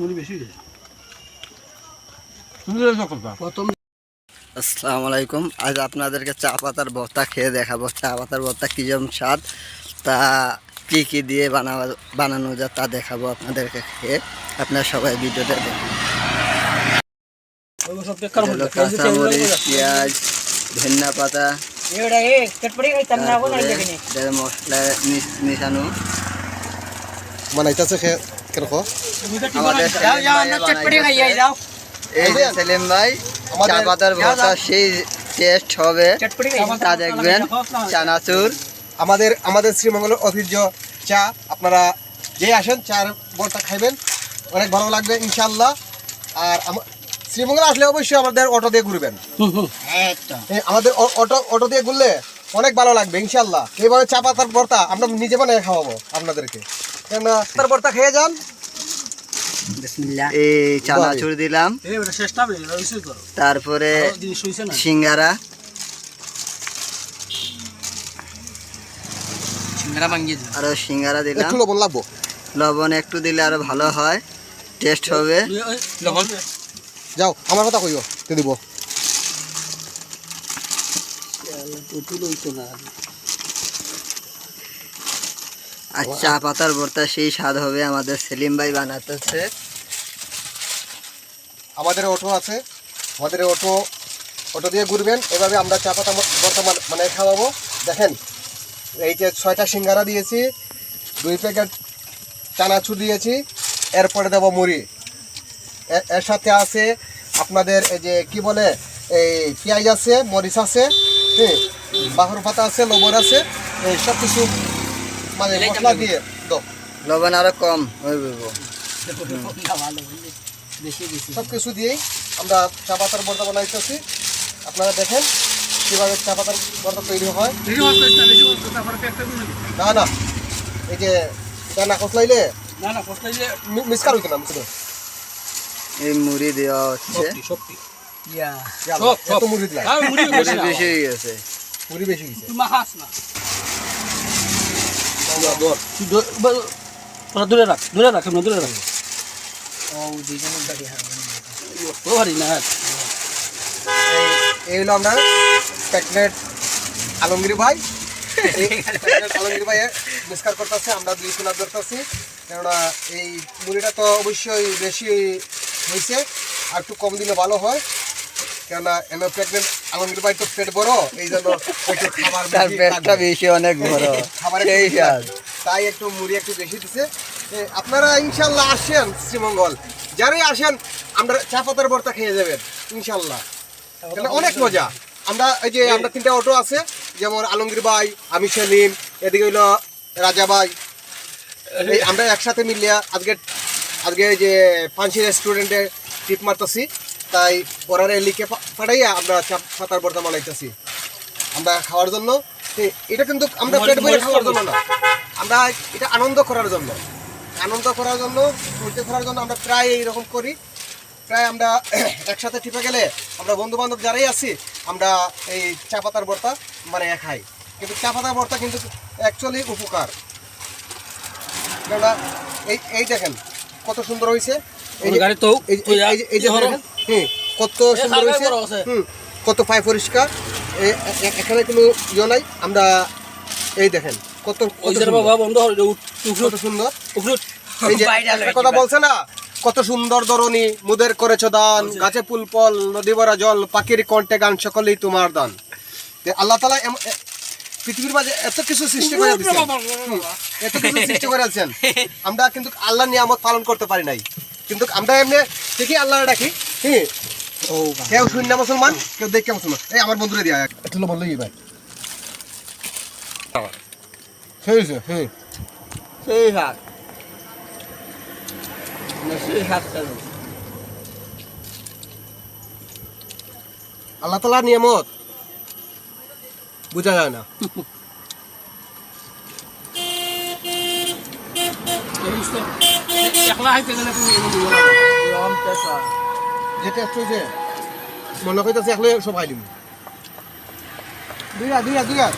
মুড়ি বেশি হয়ে প্রথম আসসালামু আলাইকুম। আজ আপনাদেরকে চা পাতার ভর্তা খেয়ে দেখাবো। চা পাতার ভর্তা কী যেমন স্বাদ তা কী কী দিয়ে বানাবা বানানো যায় তা দেখাবো আপনাদেরকে খেয়ে। আপনারা সবাই ভিডিওটা দেখুন। কাঁচামরিচ পেঁয়াজ ধনিয়া পাতা মশলা মিশানো বানাইতেছে কীরকম? এই যে সেলিম ভাই চা পাতার ভর্তা সেই টেস্ট হবে। তা দেখবেন চানাচুর। আমাদের আমাদের শ্রীমঙ্গলের ঐতিহ্য চা আপনারা যে আসেন চার বড়টা খাইবেন অনেক ভালো লাগবে ইনশাল্লাহ আর শ্রীমঙ্গলে আসলে অবশ্যই আমাদের অটো দিয়ে ঘুরবেন। হ্যাঁ, আমাদের অটো অটো দিয়ে ঘুরলে অনেক ভালো লাগবে ইনশাল্লাহ এইভাবে চা পাতার ভর্তা আমরা নিজে বানিয়ে খাওয়াবো আপনাদেরকে। কেননা তার ভর্তা খেয়ে যান। এই চানাচুর দিলাম। তারপরে সিঙ্গারা। আরও সিঙ্গারা দিলাম। লবণ লাগবো? লবণ একটু দিলে আরও ভালো হয়। টেস্ট হবে। যাও আমার কথা কইও তে দিব। আর চা পাতার ভর্তা সেই স্বাদ হবে আমাদের সেলিম ভাই বানাতেছে। আমাদের অটো আছে। আমাদের অটো অটো দিয়ে ঘুরবেন। এভাবে আমরা চা পাতা বর্তমান মানে খাওয়াবো। দেখেন এই যে ছয়টা সিঙ্গারা দিয়েছি দুই প্যাকেট চানাচুর দিয়েছি এরপরে দেবো মুড়ি। এর সাথে আছে আপনাদের এই যে কি বলে এই পেঁয়াজ আছে মরিচ আছে হ্যাঁ বাহর পাতা আছে লবণ আছে এই সব কিছু মানে মশলা দিয়ে দো। লবণ আরও কম বেশি সব কিছু দিয়েই আমরা চা পাতার বর্তা বানাইতেছি। আপনারা দেখেন কীভাবে চা পাতার বর্তা তৈরি হয়। বেশি বেশি বেশি না না। এই যে এটা না কষলাইলে মিসকার হইতো না মিসকার এই মুড়ি দেওয়া হচ্ছে। এত মুড়ি বেশি বেশি হয়ে গেছে। মুড়ি বেশি হয়েছে দূর- বা- তোরা দূরে রাখ দূরে রাখ দূরে রাখ। এই হলো আমরা আলমগিরি ভাই। আলমগিরি ভাই মিসকার করতেছে আমরা দুই কিলো ধরতেছি। কেননা এই মুড়িটা তো অবশ্যই বেশি হয়েছে আর একটু কম দিলে ভালো হয়। কেননা এমন প্রেগনেন্ট আলমগির ভাই তো পেট বড় এই জন্য খাবার বেশি পেটটা বেশি অনেক বড়। স্বাদ তাই একটু মুড়ি একটু বেশি দিছে। আপনারা ইনশাল্লাহ আসেন শ্রীমঙ্গল। যারাই আসেন আমরা চা পাতার ভর্তা খেয়ে যাবেন ইনশাল্লাহ। অনেক মজা। আমরা এই যে আমরা তিনটা অটো আছে যেমন আলমগীর ভাই আমি সেলিম এদিকে হইল রাজা ভাই। এই আমরা একসাথে মিলিয়া আজকে আজকে যে পাঁচি রেস্টুরেন্টে টিপ মারতেছি। তাই ওরারে লিখে পাঠাইয়া আমরা চা পাতার ভর্তা বানাইতেছি। আমরা খাওয়ার জন্য এটা কিন্তু আমরা পেট ভরে খাওয়ার জন্য না। আমরা এটা আনন্দ করার জন্য। আনন্দ করার জন্য ঘুরতে করার জন্য আমরা প্রায় এইরকম করি। প্রায় আমরা একসাথে টিপে গেলে আমরা বন্ধু বান্ধব যারাই আছি আমরা এই চা পাতার ভর্তা মানে খাই কিন্তু চা পাতার ভর্তা কিন্তু অ্যাকচুয়ালি উপকার। কেননা এই এই দেখেন কত সুন্দর হয়েছে এই যে- হুম, কত সুন্দর হয়েছে হুম, কত পায় পরিষ্কার। এখানে কোনো ইয়ে নাই। আমরা এই দেখেন কত সুন্দর। বাবা বন্ধ হল কত সুন্দর। উফরুট এই যে একটা কথা বলছে না? কত সুন্দর ধরনী মুদের করেছ দান গাছে ফুল ফল নদী ভরা জল পাখির কণ্ঠে গান সকলেই তোমার দান। আল্লাহ তালা পৃথিবীর মাঝে এত কিছু সৃষ্টি করে দিয়েছেন। এত কিছু সৃষ্টি করে আছেন আমরা কিন্তু আল্লাহ নিয়ামত পালন করতে পারি নাই। কিন্তু আমরা এমনি ঠিকই আল্লাহ ডাকি হ্যাঁ কেউ শূন্য মুসলমান কেউ দেখে মুসলমান। এই আমার বন্ধুরা দিয়া একটু বলল ভাই? হয়েছে হ্যাঁ সেই। স্বাদ সেই স্বাদটা আল্লাহ তালার নিয়ামত। বোঝা যায় না। যেটা একটু যে মনে করতেছে একলে সব খাই দিবি দুইয়া দুইয়া দুইয়া